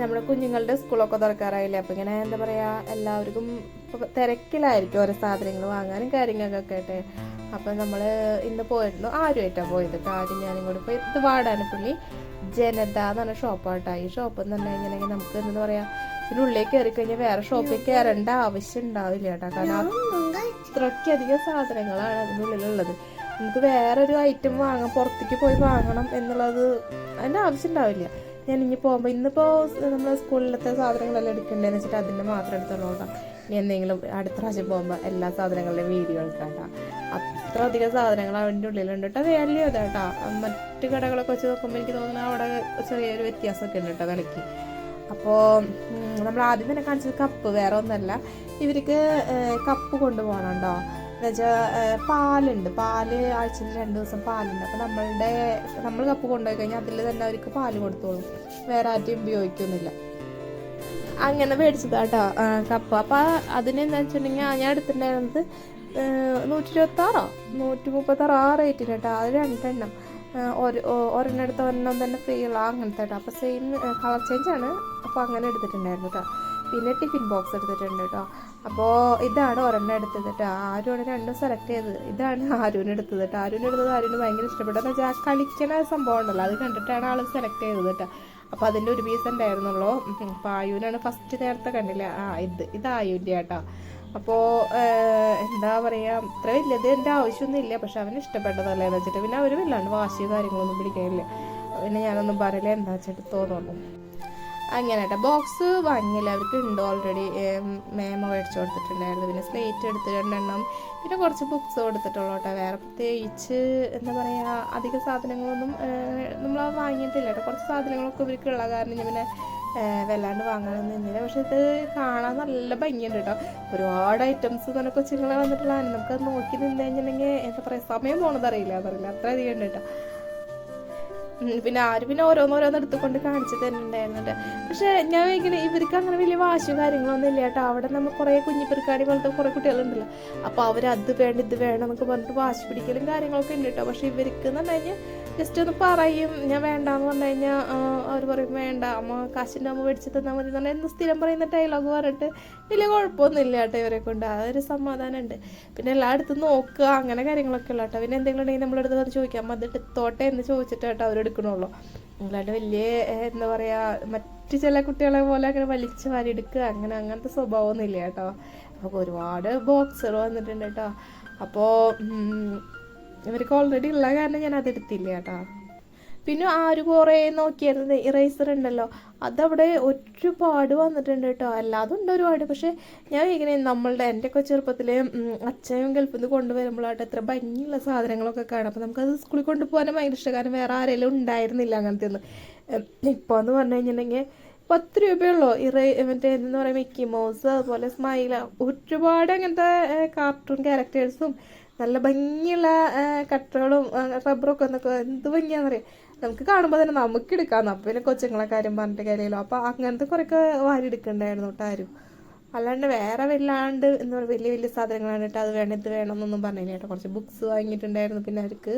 നമ്മുടെ കുഞ്ഞുങ്ങളുടെ സ്കൂളൊക്കെ തുറക്കാറായില്ലേ? അപ്പം ഇങ്ങനെ എന്താ പറയുക എല്ലാവർക്കും ഇപ്പൊ തിരക്കിലായിരിക്കും ഓരോ സാധനങ്ങൾ വാങ്ങാനും കാര്യങ്ങൾക്കൊക്കെ ആയിട്ട്. അപ്പം നമ്മൾ ഇന്ന് പോയിരുന്നു ആരുമായിട്ടാണ് പോയത്? ആരും ഞാനും കൂടി പോയി. ഇത് വാടാനപ്പള്ളി ജനത എന്ന് പറഞ്ഞ ഷോപ്പാട്ടോ. ഈ ഷോപ്പ് എന്ന് പറഞ്ഞു ഇങ്ങനെ നമുക്ക് എന്താ പറയാ ഇതിനുള്ളിൽ കയറി കഴിഞ്ഞാൽ വേറെ ഷോപ്പിൽ കയറേണ്ട ആവശ്യം ഉണ്ടാവില്ല കേട്ടോ. കാരണം അത്രയ്ക്കധികം സാധനങ്ങളാണ് അതിനുള്ളിലുള്ളത് നമുക്ക് വേറൊരു ഐറ്റം വാങ്ങാം പുറത്തേക്ക് പോയി വാങ്ങണം എന്നുള്ളത് അതിന്റെ ആവശ്യം ഉണ്ടാവില്ല. ഞാൻ ഇനി പോകുമ്പോൾ ഇന്നിപ്പോൾ നമ്മൾ സ്കൂളിലത്തെ സാധനങ്ങളെല്ലാം എടുക്കണ്ടേന്ന് വെച്ചിട്ട് അതിന്റെ മാത്രം എടുത്തോളൂ ഇനി എന്തെങ്കിലും അടുത്ത പ്രാവശ്യം പോകുമ്പോൾ എല്ലാ സാധനങ്ങളുടെയും വീഡിയോ എടുക്കാം അത്ര അധികം സാധനങ്ങൾ അവന്റെ ഉള്ളിലുണ്ട് കേട്ടോ. വാല്യൂ അതാ കേട്ടോ. മറ്റു കടകളൊക്കെ വെച്ച് നോക്കുമ്പോൾ എനിക്ക് തോന്നുന്നു അവിടെ ചെറിയൊരു വ്യത്യാസമൊക്കെ ഉണ്ട് കേട്ടോ വിലയ്ക്ക് അപ്പോൾ നമ്മൾ ആദ്യം തന്നെ കാണിച്ചത് കപ്പ് വേറെ ഒന്നല്ല. ഇവർക്ക് കപ്പ് കൊണ്ടുപോകണം കേട്ടോ. എന്നുവെച്ചാൽ പാലുണ്ട്. പാൽ ആഴ്ചയിൽ രണ്ട് ദിവസം പാലുണ്ട്. അപ്പോൾ നമ്മളുടെ നമ്മൾ കപ്പ് കൊണ്ടുപോയി കഴിഞ്ഞാൽ അതിൽ തന്നെ അവർക്ക് പാൽ കൊടുത്തോളും. വേറെ ആരും ഉപയോഗിക്കുന്നില്ല അങ്ങനെ മേടിച്ചതാട്ടോ കപ്പ്. അപ്പോൾ അതിനെന്താ വെച്ചിട്ടുണ്ടെങ്കിൽ ഞാൻ എടുത്തിട്ടുണ്ടായിരുന്നത് നൂറ്റി ഇരുപത്താറോ നൂറ്റി മുപ്പത്താറോ ആ റേറ്റിന് കേട്ടോ അത് രണ്ടെണ്ണം. ഒരു ഒരെണ്ണെടുത്ത് ഒരെണ്ണം തന്നെ ഫ്രീ ഉള്ള അങ്ങനത്തെ കേട്ടോ അപ്പോൾ സെയിം കളർ ചേഞ്ച് ആണ് അപ്പോൾ അങ്ങനെ എടുത്തിട്ടുണ്ടായിരുന്നു കേട്ടോ പിന്നെ ടിഫിൻ ബോക്സ് എടുത്തിട്ടുണ്ട് കേട്ടോ അപ്പോൾ ഇതാണ് ഒരെണ്ണം എടുത്തത് കേട്ടോ ആരുമാണ് രണ്ടും സെലക്ട് ചെയ്തത്? ഇതാണ് ആരുവിന് എടുത്തത് കേട്ടോ ആരുവിന് എടുത്തത് ആരുവിന് ഭയങ്കര ഇഷ്ടപ്പെട്ടു. എന്ന് വെച്ചാൽ കളിക്കണ സംഭവം ഉണ്ടല്ലോ. അത് കണ്ടിട്ടാണ് ആൾ സെലക്ട് ചെയ്തത് കേട്ടോ അപ്പോൾ അതിന്റെ ഒരു പീസ് ഉണ്ടായിരുന്നുള്ളൂ. അപ്പോൾ ആയുവിനാണ് ഫസ്റ്റ് നേരത്തെ കണ്ടില്ല? ആ ഇത്. ഇത് ആയുവിന്റെ കേട്ടോ അപ്പോൾ എന്താ പറയുക ഇത്ര വലിയത് എന്റെ ആവശ്യമൊന്നുമില്ല പക്ഷെ അവന് ഇഷ്ടപ്പെട്ടതല്ലേ എന്ന് വെച്ചിട്ട് പിന്നെ അവർ വല്ലാണ്ട് വാശിയോ കാര്യങ്ങളൊന്നും പിടിക്കാനില്ല. പിന്നെ ഞാനൊന്നും പറയില്ല എന്താ വെച്ചിട്ട് തോന്നുന്നു. അങ്ങനെ കേട്ടോ ബോക്സ് വാങ്ങിയില്ല. അവർക്ക് ഉണ്ട് ഓൾറെഡി മേമ മേടിച്ചു കൊടുത്തിട്ടുണ്ടായിരുന്നു. പിന്നെ സ്ലേറ്റ് എടുത്ത് രണ്ടെണ്ണം. പിന്നെ കുറച്ച് ബുക്സ് കൊടുത്തിട്ടുള്ളൂ കേട്ടോ. വേറെ പ്രത്യേകിച്ച് എന്താ പറയുക അധിക സാധനങ്ങളൊന്നും നമ്മൾ വാങ്ങിയിട്ടില്ല കേട്ടോ. കുറച്ച് സാധനങ്ങളൊക്കെ ഇവർക്ക് ഉള്ള കാരണം ഞാൻ പിന്നെ വല്ലാണ്ട് വാങ്ങണമെന്ന് നിന്നില്ല. പക്ഷെ ഇത് കാണാൻ നല്ല ഭംഗിയുണ്ട് കേട്ടോ. ഒരുപാട് ഐറ്റംസ് തന്നെ കൊച്ചുങ്ങളെ വന്നിട്ടുള്ളതാണ് നമുക്ക് നോക്കി നിന്ന് കഴിഞ്ഞിട്ടുണ്ടെങ്കിൽ എന്താ പറയുക സമയം പോണത് അറിയില്ല എന്നറിയില്ല അത്ര അധികം ഉണ്ട് കേട്ടോ. പിന്നെ ആര് പിന്നെ ഓരോന്നോരോന്ന് എടുത്തുകൊണ്ട് കാണിച്ചു തരുന്നുണ്ടായിരുന്നുണ്ട്. പക്ഷെ ഞാൻ ഇങ്ങനെ ഇവർക്ക് അങ്ങനെ വലിയ വാശി കാര്യങ്ങളൊന്നും ഇല്ല കേട്ടോ. അവിടെ നമ്മൾ കുറേ കുഞ്ഞിപ്പെരുക്കാടി പോലത്തെ കുറേ കുട്ടികളുണ്ടല്ലോ. അപ്പോൾ അവർ അത് വേണ്ട ഇത് വേണം എന്നൊക്കെ പറഞ്ഞിട്ട് വാശി പിടിക്കലും കാര്യങ്ങളൊക്കെ ഉണ്ട് കേട്ടോ. പക്ഷെ ഇവർക്ക് എന്ന് പറഞ്ഞു കഴിഞ്ഞാൽ ജസ്റ്റ് ഒന്ന് പറയും ഞാൻ വേണ്ടാന്ന് പറഞ്ഞു കഴിഞ്ഞാൽ അവർ പറയും വേണ്ട അമ്മ കാശിന്റെ അമ്മ മേടിച്ച് തന്നാൽ മതി എന്ന് എന്ന് സ്ഥിരം പറയുന്ന ഡയലോഗ് പറഞ്ഞിട്ട് വലിയ കുഴപ്പമൊന്നുമില്ല കേട്ടോ ഇവരെ കൊണ്ട്. അതൊരു സമാധാനമുണ്ട്. പിന്നെ എല്ലായിടത്തും നോക്കുക അങ്ങനെ കാര്യങ്ങളൊക്കെ ഉള്ള കേട്ടോ. പിന്നെ എന്തെങ്കിലും ഉണ്ടെങ്കിൽ നമ്മളെടുത്ത് വന്ന് ചോദിക്കാം. അത് എടുത്തോട്ടെ എന്ന് ചോദിച്ചിട്ട് കേട്ടോ അവരെടുക്കണുള്ളൂ അല്ലാണ്ട് വലിയ എന്താ പറയുക മറ്റു ചില കുട്ടികളെ പോലെ അങ്ങനെ വലിച്ചു വാരി എടുക്കുക അങ്ങനെ അങ്ങനത്തെ സ്വഭാവമൊന്നും ഇല്ല കേട്ടോ. അപ്പോൾ ഒരുപാട് ബോക്സുകൾ വന്നിട്ടുണ്ട് കേട്ടോ. അപ്പോൾ ഇവർക്ക് ഓൾറെഡി ഉള്ള കാരണം ഞാൻ അതെടുത്തില്ല കേട്ടോ. പിന്നെ ആര് കുറേ നോക്കിയിരുന്നത് ഇറേസർ ഉണ്ടല്ലോ. അതവിടെ ഒരുപാട് വന്നിട്ടുണ്ട് കേട്ടോ. അല്ലാതെ ഉണ്ട് ഒരുപാട്. പക്ഷെ ഞാൻ ഇങ്ങനെ നമ്മളുടെ എന്റെയൊക്കെ ചെറുപ്പത്തിൽ അച്ഛനും ഗൾഫിൽ നിന്ന് കൊണ്ടുവരുമ്പോഴായിട്ട് എത്ര ഭംഗിയുള്ള സാധനങ്ങളൊക്കെ കാണാം. അപ്പോൾ നമുക്കത് സ്കൂളിൽ കൊണ്ടുപോകാനും ഭയങ്കര ഇഷ്ടം. കാരണം വേറെ ആരെങ്കിലും ഉണ്ടായിരുന്നില്ല അങ്ങനത്തെ ഒന്നും ഇപ്പോൾ എന്ന് പറഞ്ഞു കഴിഞ്ഞിട്ടുണ്ടെങ്കിൽ പത്ത് രൂപയുള്ളൂ. ഇറ മറ്റേ എന്ന് പറയുക മിക്കി മൗസ് അതുപോലെ സ്മൈല ഒരുപാട് അങ്ങനത്തെ കാർട്ടൂൺ ക്യാരക്ടേഴ്സും നല്ല ഭംഗിയുള്ള കട്ടറുകളും റബ്ബറൊക്കെ എന്നൊക്കെ എന്ത് ഭംഗിയാണെന്നറിയാം? നമുക്ക് കാണുമ്പോൾ തന്നെ നമുക്ക് എടുക്കാം അപ്പം പിന്നെ കൊച്ചുങ്ങളെ കാര്യം പറഞ്ഞിട്ട് കാര്യമല്ലോ. അപ്പോൾ അങ്ങനത്തെ കുറേയൊക്കെ വാരി എടുക്കണ്ടായിരുന്നു കേട്ടോ ആരും. അല്ലാണ്ട് വേറെ വല്ലാണ്ട് എന്താ പറയുക വലിയ വലിയ സാധനങ്ങളാണ് കേട്ടോ അത് വേണം ഇത് വേണം എന്നൊന്നും പറഞ്ഞില്ല കേട്ടോ കുറച്ച് ബുക്സ് വാങ്ങിയിട്ടുണ്ടായിരുന്നു പിന്നെ അവർക്ക്.